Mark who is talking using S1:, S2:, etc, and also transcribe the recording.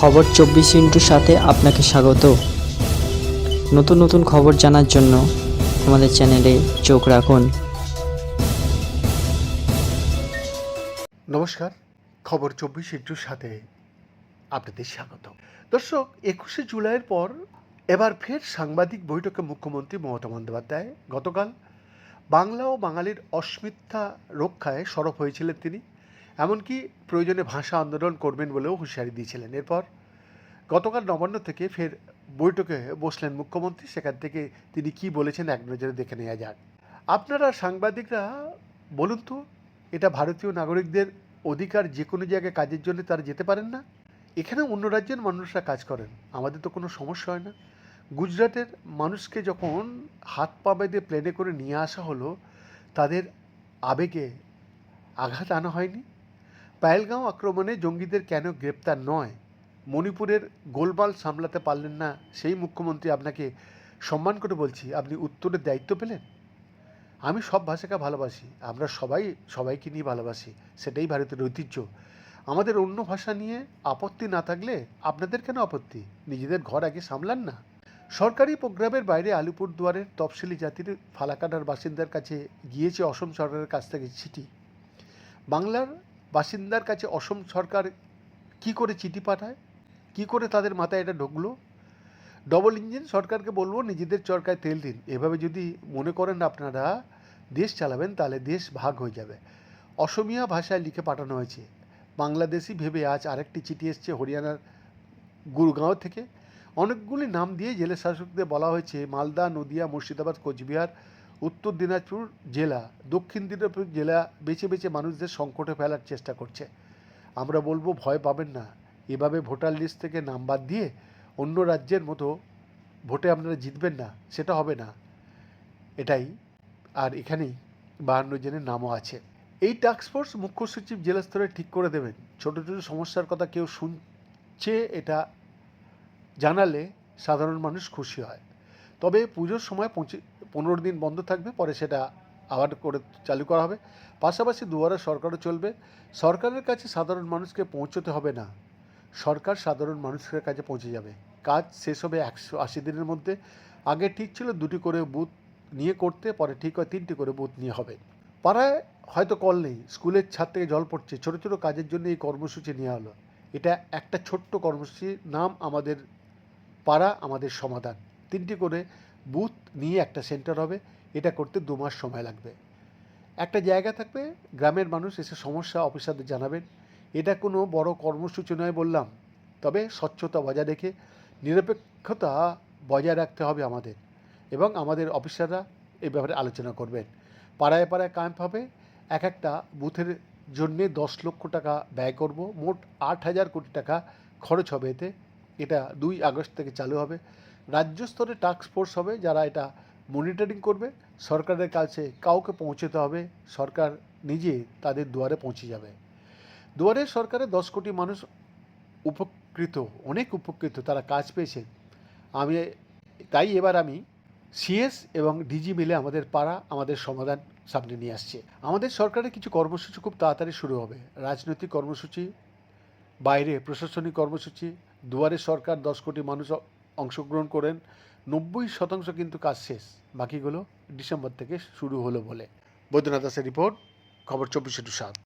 S1: খবর চব্বিশ ইন্টুর সাথে আপনাকে স্বাগত। নতুন নতুন খবর জানার জন্য আমাদের চ্যানেলে চোখ রাখুন।
S2: নমস্কার, খবর চব্বিশ ইন্টুর সাথে আপনাদের স্বাগত। দর্শক, একুশে জুলাইয়ের পর এবার ফের সাংবাদিক বৈঠকে মুখ্যমন্ত্রী মমতা বন্দ্যোপাধ্যায় গতকাল বাংলা ও বাঙালির অস্মিতা রক্ষায় সরব হয়েছিলেন তিনি। এমনকি প্রয়োজনে ভাষা আন্দোলন করবেন বলেও হুঁশিয়ারি দিয়েছিলেন। এরপর গতকাল নবান্ন থেকে ফের বৈঠকে বসলেন মুখ্যমন্ত্রী। সেখান থেকে তিনি কি বলেছেন এক নজরে দেখে নেওয়া যাক। আপনারা সাংবাদিকরা বলুন তো, এটা ভারতীয় নাগরিকদের অধিকার যে কোনো জায়গায় কাজের জন্য তারা যেতে পারেন না? এখানে অন্য রাজ্যের মানুষরা কাজ করেন, আমাদের তো কোনো সমস্যা হয় না। গুজরাটের মানুষকে যখন হাত পা বেঁধে প্লেনে করে নিয়ে আসা হলো, তাদের আবেগে আঘাত আনা হয়নি? পায়েলগাঁও আক্রমণে জঙ্গিদের কেন গ্রেপ্তার নয়? মণিপুরের গোলমাল সামলাতে পারলেন না সেই মুখ্যমন্ত্রী আপনাকে সম্মান করে বলছি, আপনি উত্তরের দায়িত্ব পেলেন? আমি সব ভাষাকে ভালোবাসি, আমরা সবাই সবাইকে নিয়ে ভালোবাসি, সেটাই ভারতের ঐতিহ্য। আমাদের অন্য ভাষা নিয়ে আপত্তি না থাকলে আপনাদের কেন আপত্তি? নিজেদের ঘর আগে সামলান না। সরকারি প্রোগ্রামের বাইরে আলিপুরদুয়ারের তফসিলি জাতির ফালাকাটার বাসিন্দার কাছে গিয়েছে অসম সরকারের কাছ থেকে চিঠি। বাংলার বাসিন্দার কাছে অসম সরকার কি করে চিঠি পাঠায়? কি করে তাদের মাথায় এটা ঢুকলো? ডবল ইঞ্জিন সরকারকে বলব, নিজেদের চরকায় তেল দিন। এভাবে যদি মনে করেন আপনারা, দেশ চালাবেন, তাহলে দেশ ভাগ হয়ে যাবে। অসমিয়া ভাষায় লিখে পাঠানো হয়েছে। বাংলাদেশি ভেবে আজ আরেকটি চিঠি এসছে হরিয়ানার গুরগাঁও থেকে। অনেকগুলি নাম দিয়ে জেলা শাসকদের বলা হয়েছে, মালদা, নদিয়া, মুর্শিদাবাদ, কোচবিহার উত্তর দিনাজপুর জেলা, দক্ষিণ দিনাজপুর জেলা বেছে বেছে মানুষদের সংকটে ফেলার চেষ্টা করছে। আমরা বলব ভয় পাবেন না। এভাবে ভোটার লিস্ট থেকে নাম বাদ দিয়ে অন্য রাজ্যের মতো ভোটে আপনারা জিতবেন না, সেটা হবে না। এটাই। আর এখানেই বাহান্ন জনের নামও আছে। এই টাস্কফোর্স মুখ্য সচিব জেলা স্তরে ঠিক করে দেবেন। ছোটো ছোটো সমস্যার কথা কেউ শুনছে, এটা জানালে সাধারণ মানুষ খুশি হয়। তবে পুজোর সময় পঁচি পনেরো দিন বন্ধ থাকবে, পরে সেটা আবার করে চালু করা হবে। পাশাপাশি দুয়ারে সরকারও চলবে। সরকারের কাছে সাধারণ মানুষকে পৌঁছতে হবে না। সরকার সাধারণ মানুষের কাছে পৌঁছে যাবে। কাজ শেষ হবে একশো আশি দিনের মধ্যে। আগে ঠিক ছিল দুটি করে বুথ নিয়ে করতে, পরে ঠিক হয় তিনটি করে বুথ নিয়ে হবে। পাড়ায় হয়তো কল নেই। স্কুলের ছাদ থেকে জল পড়ছে। ছোটো ছোটো কাজের জন্য এই কর্মসূচি নেওয়া হলো। এটা একটা ছোট্ট কর্মসূচির নাম আমাদের পাড়া, আমাদের সমাধান। তিনটি করে বুথ নিয়ে একটা সেন্টার হবে, এটা করতে দু মাস সময় লাগবে। একটা জায়গা থাকবে, গ্রামের মানুষ এসে সমস্যা অফিসারদের জানাবেন। এটা কোনো বড় কর্মসূচি নয় বললাম, তবে স্বচ্ছতা বজায় রেখে নিরপেক্ষতা বজায় রাখতে হবে আমাদের এবং আমাদের অফিসাররা এই ব্যাপারে আলোচনা করবেন। পাড়ায় পাড়ায় ক্যাম্প হবে, এক একটা বুথের জন্যে দশ লক্ষ টাকা ব্যয় করব, মোট আট হাজার কোটি টাকা খরচ হবে এতে। এটা দুই আগস্ট থেকে চালু হবে। রাজ্য স্তরে টাস্ক ফোর্স হবে যারা এটা মনিটরিং করবে। সরকারের কাছে কাউকে পৌঁছতে হবে, সরকার নিজে তাদের দুয়ারে পৌঁছে যাবে। দুয়ারে সরকারে দশ কোটি মানুষ উপকৃত, অনেক উপকৃত, তারা কাজ পেয়েছে। আমি, তাই এবার আমি সিএস এবং ডিজি মিলে আমাদের পাড়া, আমাদের সমাধান সামনে নিয়ে আসছে। আমাদের সরকারের কিছু কর্মসূচি খুব তাড়াতাড়ি শুরু হবে। রাজনৈতিক কর্মসূচি, বাইরে প্রশাসনিক কর্মসূচি, দুয়ারে সরকার দশ কোটি মানুষ অংশগ্রহণ করেন। নব্বই শতাংশ কিন্তু কাজ শেষ, বাকিগুলো ডিসেম্বর থেকে শুরু হলো বলে। বৈদ্যনাথ দাসের রিপোর্ট, খবর চব্বিশে টু সাত